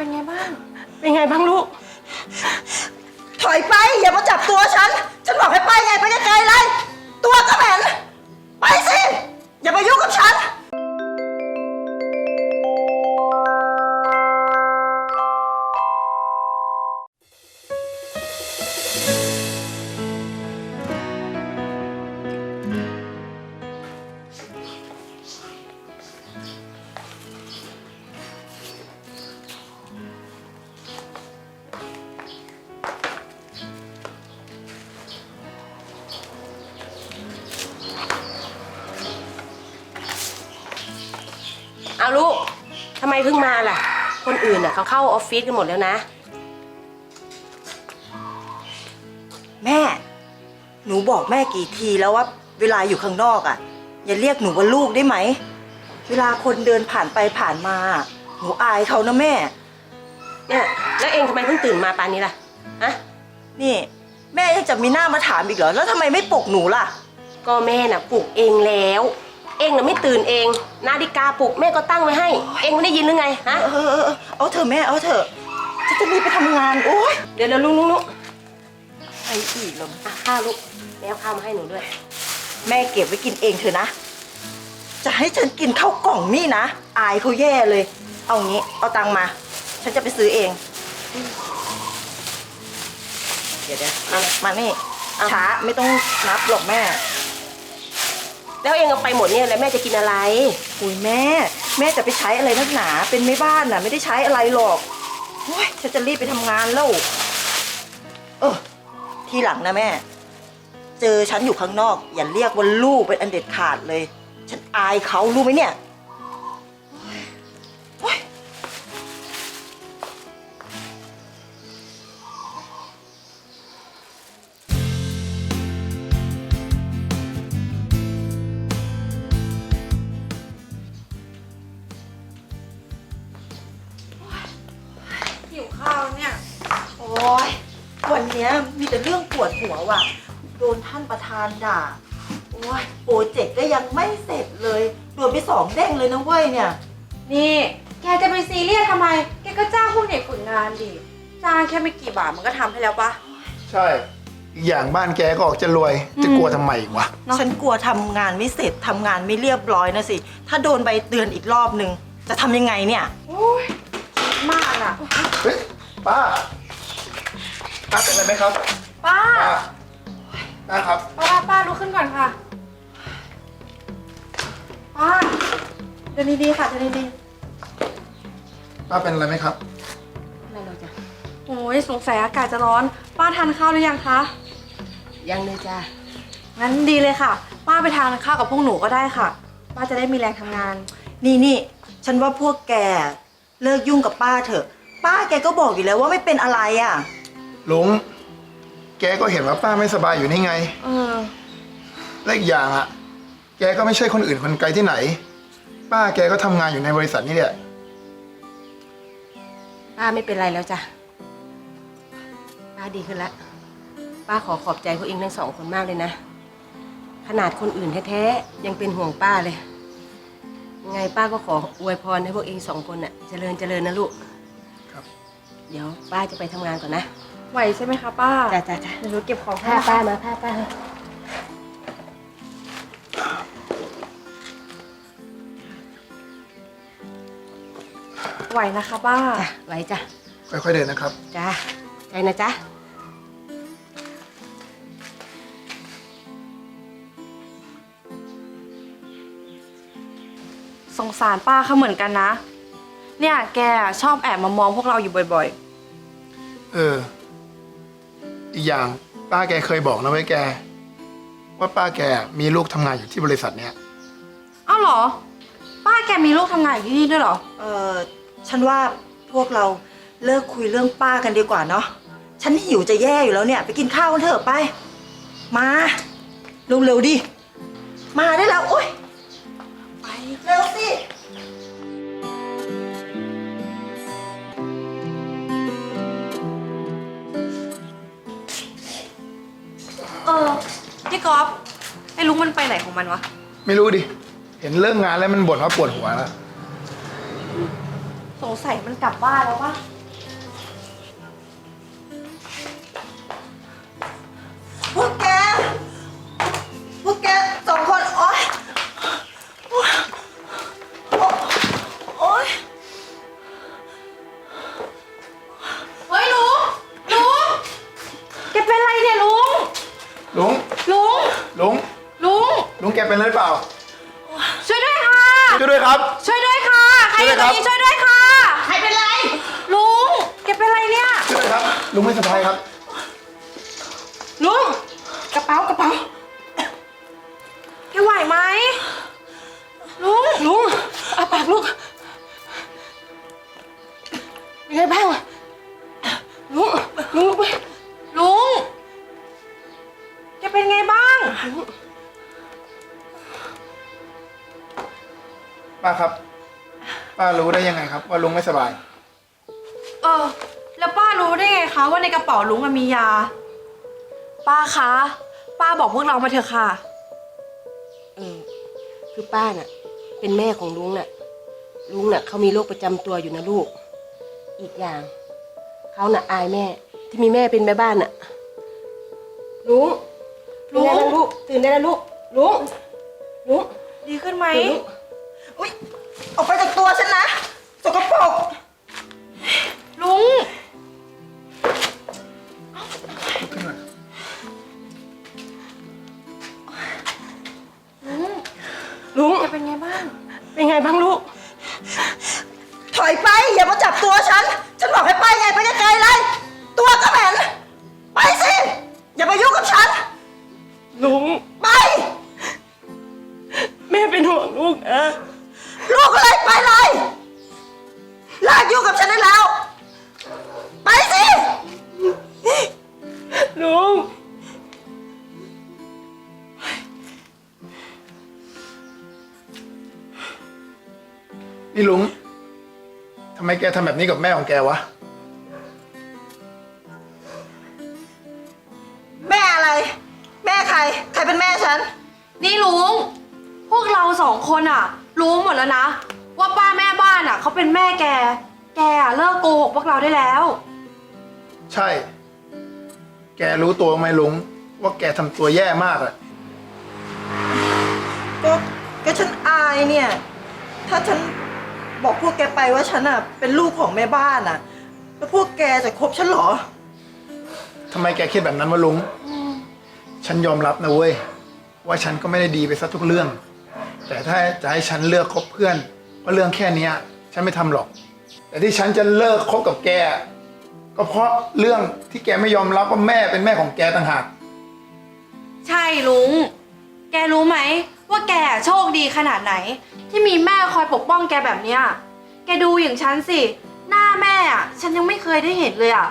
เป็นไงบ้าง เป็นไงบ้างลูก ถอยไป อย่ามาจับตัวฉัน ฉันบอกให้ไปไงไปไกลๆเลย ตัวก็เหม็นไปสิ อย่ามายุ่งกับฉัน ทำไมเพิ่งมาล่ะ คนอื่นน่ะเขาเข้าออฟฟิศกันหมดแล้วนะ แม่ หนูบอกแม่กี่ทีแล้วว่า เวลาอยู่ข้างนอกอะ อย่าเรียกหนูว่าลูกได้ไหม เวลาคนเดินผ่านไปผ่านมา หนูอายเขานะแม่ เนี่ยแล้วเองทำไมเพิ่งตื่นมาปานนี้ล่ะฮะนี่ แม่ยังจะมีหน้ามาถามอีกเหรอ แล้วทำไมไม่ปลุกหนูล่ะ ก็แม่น่ะปลุกเองแล้ว เองน่ะไม่ตื่นเอง นาฬิกาปลุกแม่ก็ตั้งไว้ให้ เองไม่ได้ยินหรือไงฮะเออเออเออเอาเถอะแม่เอาเถอะจะจะรีบไปทำงานโอ๊ยเดี๋ยวเดี๋ยวลุงลุงลุงไอ้อีกแล้วอะข้าวลูกแม่เอาข้าวมาให้หนูด้วย แม่เก็บไว้กินเองเถอะนะ จะให้ฉันกินข้าวกล่องนี่นะอายเขาแย่เลย เอางี้เอาตังค์มา ฉันจะไปซื้อเอง เดี๋ยวเดี๋ยวเอามานี่เอาช้าไม่ต้องนับหรอกแม่ แล้วเองเอาไปหมดเนี่ยแล้วแม่จะกินอะไร อุ้ยแม่ แม่จะไปใช้อะไรนักหนา เป็นไม่บ้านน่ะ ไม่ได้ใช้อะไรหรอกโอ้ยฉันจะรีบไปทำงานแล้วเออทีหลังนะแม่ เจอฉันอยู่ข้างนอก อย่าเรียกว่าลูกเป็นอันเด็ดขาดเลย ฉันอายเขารู้ไหมเนี่ย ยวันเนี้ยมีแต่เรื่องปวดหัวว่ะ โดนท่านประธานด่า โอ้ยโปรเจกต์ก็ยังไม่เสร็จเลย โดนไปสองเด้งเลยนะเว้ยเนี่ย นี่แกจะไปซีเรียสทำไม แกก็จ้างพวกเด็กฝึกงานดิ จ้างแค่ไม่กี่บาทมันก็ทำให้แล้วปะ ใช่อีกอย่างบ้านแกก็ออกจะรวย จะกลัวทำไมอีกวะ เนอะ ฉันกลัวทำงานไม่เสร็จทำงานไม่เรียบร้อยนะสิ ถ้าโดนใบเตือนอีกรอบนึง จะทำยังไงเนี่ย โอ้ยคิดมากอะ เฮ้ยป้า ป้าเป็นอะไรไหมครับป้า ป้าป้าครับป้าป้าลุกขึ้นก่อนค่ะ ป้าเดินดีๆค่ะเดินดีป้าเป็นอะไรไหมครับ ไม่รู้จ้ะๆโอ้ยสงสัยอากาศจะร้อน ป้าทานข้าวหรือยังคะยังเลยจ้ะงั้นดีเลยค่ะ ป้าไปทานข้าวกับพวกหนูก็ได้ค่ะ ป้าจะได้มีแรงทำงาน นี่นี่ฉันว่าพวกแกเลิกยุ่งกับป้าเถอะ ป้าแกก็บอกอยู่แล้วว่าไม่เป็นอะไรอะ ลุง แกก็เห็นว่าป้าไม่สบายอยู่นี่ไง เออ และอีกอย่างอะแกก็ไม่ใช่คนอื่นคนไกลที่ไหน ป้าแกก็ทำงานอยู่ในบริษัทนี่แหละ ป้าไม่เป็นไรแล้วจ้ะ ป้าดีขึ้นแล้วป้าขอขอบใจพวกเองทั้งสองคนมากเลยนะ ขนาดคนอื่นแท้ๆยังเป็นห่วงป้าเลย ยังไงป้าก็ขออวยพรให้พวกเองสองคนน่ะเจริญเจริญนะลูกครับ เดี๋ยวป้าจะไปทำงานก่อนนะ ไหวใช่ไหมคะป้าจ้ะจ้ะจ้ะเดี๋ยวหนูเก็บของให้ผ้านะคะป้ามาผ้าป้ามาไหวนะคะป้า จ้ะไว้จ้ะค่อยๆเดินนะครับ จ้ะใจนะจ๊ะสงสารป้าเขาเหมือนกันนะ เนี่ยแกอะชอบแอบมามองพวกเราอยู่บ่อยเออ อีกอย่างป้าแกเคยบอกนะไว้ยแก ว่าป้าแกมีลูกทำงานอยู่ที่บริษัทเนี้ยๆอ้าวเหรอ ป้าแกมีลูกทำงานอยู่ที่นี่ด้วยเหรอ เออฉันว่าพวกเราเลิกคุยเรื่องป้ากันดีกว่าเนาะ ฉันหิวจะแย่อยู่แล้วเนี่ย ไปกินข้าวกันเถอะไป มาเร็วๆดิ มาได้แล้ว โอ๊ย ไปเร็วสิ ก๊อฟไอ้ลุงมันไปไหนของมันวะ ไม่รู้ดิ เห็นเลิกงานแล้วมันบ่นว่าปวดหัวแล้ว สงสัยมันกลับบ้านแล้วปะ ลุงไม่สบายครับ ลุงกระเป๋ากระเป๋าแกไหวไหมลุงลุงอาปากลูกเป็นไงบ้างลุงลุงลุกไปลุงแกเป็นไงบ้างป้าครับ ป้ารู้ได้ยังไงครับ ว่าลุงไม่สบาย เออ แล้วป้ารู้ได้ไงคะว่าในกระเป๋าลุงอะมียา ป้าคะ ป้าบอกพวกเรามาเถอะค่ะ เออคือป้าน่ะ เป็นแม่ของลุงน่ะ ลุงน่ะเขามีโรคประจำตัวอยู่นะลูก อีกอย่าง เขาน่ะอายแม่ ที่มีแม่เป็นแม่บ้านน่ะ ลุงลุง ตื่นได้แล้วลูก ตื่นได้แล้วลูก ลุง ลุงดีขึ้นไหม ตื่นลูก อุ๊ย ออกไปจากตัวฉันนะ สกปรกลุง ลุงแกเป็นไงบ้าง เป็นไงบ้างลูก ถอยไป อย่ามาจับตัวฉัน ฉันบอกให้ไปไงไปไกลๆเลย ตัวก็เหม็นไปสิ อย่ามายุ่งกับฉัน ลุง ไป แม่เป็นห่วงลูกนะ ลูกอะไรไปเลยเลิกยุ่งกับฉันได้แล้ว แกทำแบบนี้กับแม่ของแกวะ แม่อะไร แม่ใคร ใครเป็นแม่ฉัน นี่ลุง พวกเราสองคนอะรู้หมดแล้วนะ ว่าป้าแม่บ้านอะเขาเป็นแม่แก แกอะเลิกโกหกพวกเราได้แล้ว ใช่ แกรู้ตัวไหมลุง ว่าแกทำตัวแย่มากอะก็ก็ฉันอายเนี่ย ถ้าฉัน บอกพวกแกไปว่าฉันอะเป็นลูกของแม่บ้านอะ แล้วพวกแกจะคบฉันเหรอ ทำไมแกคิดแบบนั้นวะลุง ฉันยอมรับนะเว้ย ว่าฉันก็ไม่ได้ดีไปซะทุกเรื่อง แต่ถ้าจะให้ฉันเลือกคบเพื่อนก็เรื่องแค่เนี้ย ฉันไม่ทำหรอก แต่ที่ฉันจะเลิกคบกับแก ก็เพราะเรื่องที่แกไม่ยอมรับว่าแม่เป็นแม่ของแกต่างหาก ใช่ลุง แกรู้ไหม ว่าแกโชคดีขนาดไหน ที่มีแม่คอยปกป้องแกแบบเนี้ยแกดูอย่างฉันสิ หน้าแม่อะฉันยังไม่เคยได้เห็นเลยอะ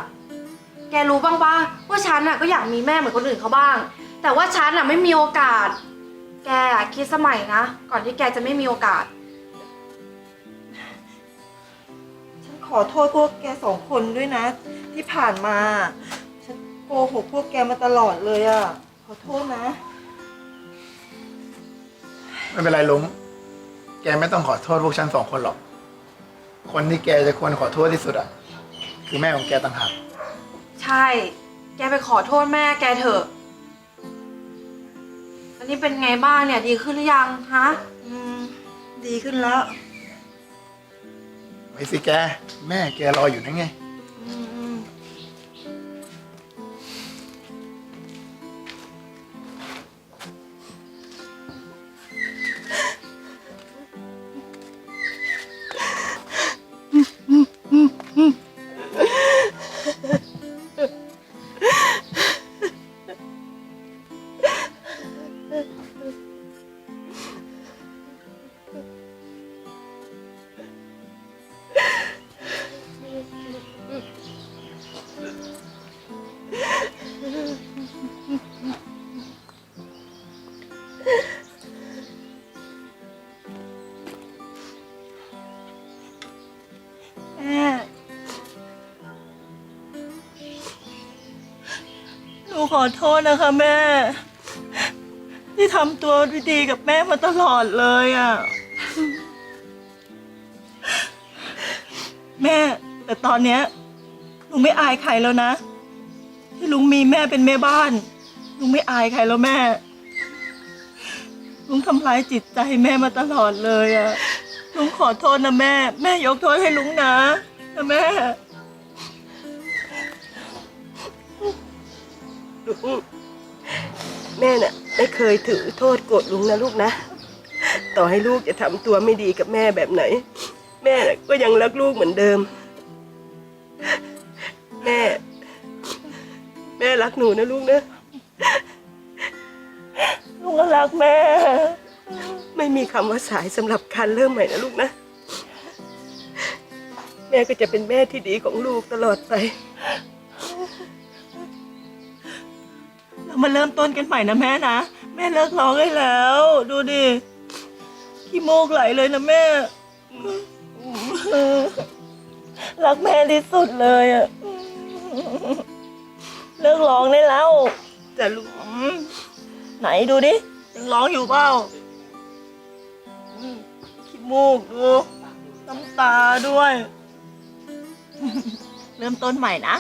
แกรู้บ้างปะว่าฉันอะก็อยากมีแม่เหมือนคนอื่นเขาบ้าง แต่ว่าฉันอะไม่มีโอกาส แกอะคิดสมัยนะ ก่อนที่แกจะไม่มีโอกาส ฉันขอโทษพวกแกสองคนด้วยนะ ที่ผ่านมา ฉันโกหกพวกแกมาตลอดเลยอะขอโทษนะ ไม่เป็นไรลุงแกไม่ต้องขอโทษพวกฉันสองคนหรอก คนที่แกจะควรขอโทษที่สุดอะคือแม่ของแกต่างหากใช่ แกไปขอโทษแม่แกเถอะอันนี้เป็นไงบ้างเนี่ยดีขึ้นหรือยังฮะอืมดีขึ้นแล้วไปสิแก แม่แกรออยู่นั่นไง ขอโทษนะคะแม่ ที่ทำตัวดีๆกับแม่มาตลอดเลยอะ แม่ แต่ตอนเนี้ยลุงไม่อายใครแล้วนะ ที่ลุงมีแม่เป็นแม่บ้าน ลุงไม่อายใครแล้วแม่ ลุงทำร้ายจิตใจแม่มาตลอดเลยอะ ลุงขอโทษนะแม่ แม่ยกโทษให้ลุงนะนะแม่ ลุงแม่น่ะ ไม่เคยถือโทษโกรธลุงนะลูกนะ ต่อให้ลูกจะทำตัวไม่ดีกับแม่แบบไหน แม่น่ะก็ยังรักลูกเหมือนเดิม แม่ แม่รักหนูนะลูกนะ ลุงก็รักแม่ ไม่มีคำว่าสายสำหรับการเริ่มใหม่นะลูกนะ แม่ก็จะเป็นแม่ที่ดีของลูกตลอดไป มาเริ่มต้นกันใหม่นะแม่นะ แม่เลิกร้องได้แล้ว ดูดิขี้โมกไหลเลยนะแม่ รักแม่ที่สุดเลยอะเลิกร้องได้แล้วจะลูกไหนดูดิยังร้องอยู่เปล่าขี้มูกดูน้ำตาด้วย เริ่มต้นใหม่นะ